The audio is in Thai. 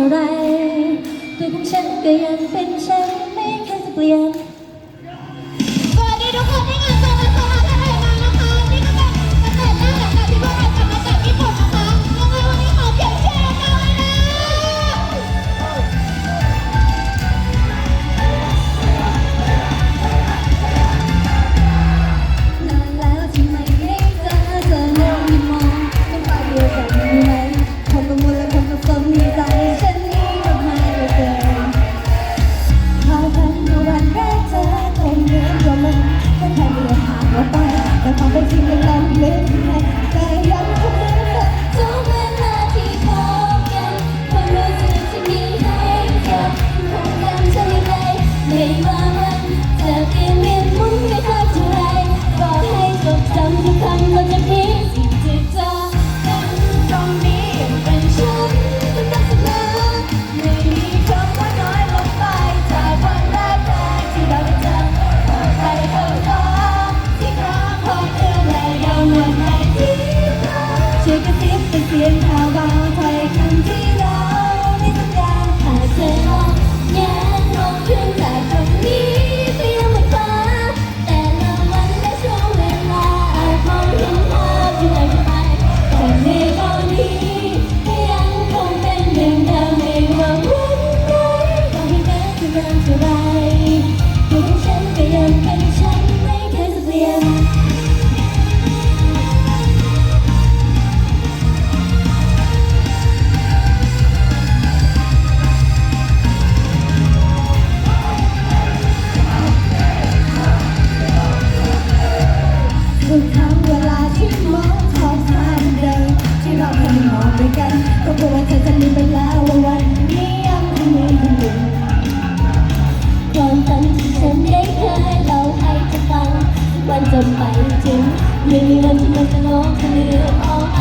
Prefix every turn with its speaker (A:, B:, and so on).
A: ท่าไร
B: ตัวของฉันก็ยังเป็นฉันไม่เคยจะเปลี่ยน ทุกครั้งเวลาที่มองท้องฟ้าใดที่เราเคยมองไปกัน ก็กลัวว่าเธอจะลืมไปแล้ววันนี้ยังคงมีอยู่ความฝันที่ฉันได้เคยเล่าให้เธอฟังวันจนไปถึงไม่มีวันที่มันจะน้องเธอออก